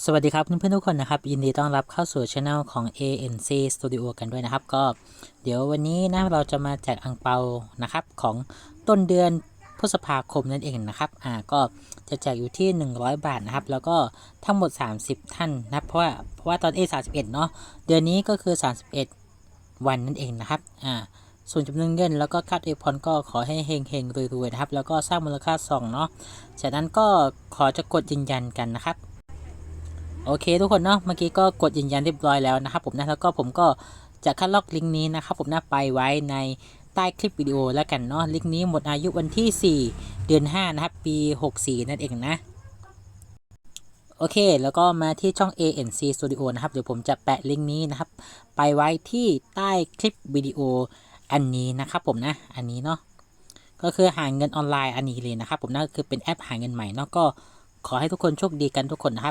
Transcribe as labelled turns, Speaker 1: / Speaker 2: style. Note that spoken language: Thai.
Speaker 1: สวัสดีครับเพื่อนๆทุกคนนะครับ ยินดีต้อนรับเข้าสู่ช anel ของ ANC Studio กันด้วยนะครับ ก็เดี๋ยววันนี้นะเราจะมาแจกอังเปานะครับของต้นเดือนพฤษภาคมนั่นเองนะครับอ่าก็จะแจกอยู่ที่ 100 บาทนะครับ แล้วก็ทั้งหมด 30 ท่านนะเพราะว่าเพราะว่าตอน A 31เนาะเดือนนี้ก็คือ 31 วันนั่นเองนะครับอ่าส่วนจำนวนเงินแล้วก็คัดเอพอนก็ขอให้เฮงเฮงรวยๆนะครับแล้วก็สร้างมูลค่า2เนาะจากนั้นก็ขอจะกดยืนยันกันนะครับ โอเคทุกคนเนาะเมื่อกี้ก็กดยืนยันเรียบร้อยแล้วนะครับผมนะแล้วก็ผมก็จะคัดลอกลิงก์นี้นะครับผมนะไปไว้ในใต้คลิปวิดีโอแล้วกันเนาะลิงก์นี้หมดอายุวันที่ 4 เดือน 5 นะครับ ปี 64 นั่นเองนะโอเค แล้วก็มาที่ช่อง ANC Studio นะครับ เดี๋ยวผมจะแปะลิงก์นี้นะครับ ไปไว้ที่ใต้คลิปวิดีโออันนี้นะครับผมนะ อันนี้เนาะ ก็คือหาเงินออนไลน์อันนี้เลยนะครับผมนะก็คือเป็นแอปหาเงินใหม่เนาะ ก็ขอให้ทุกคนโชคดีกันทุกคนนะครับ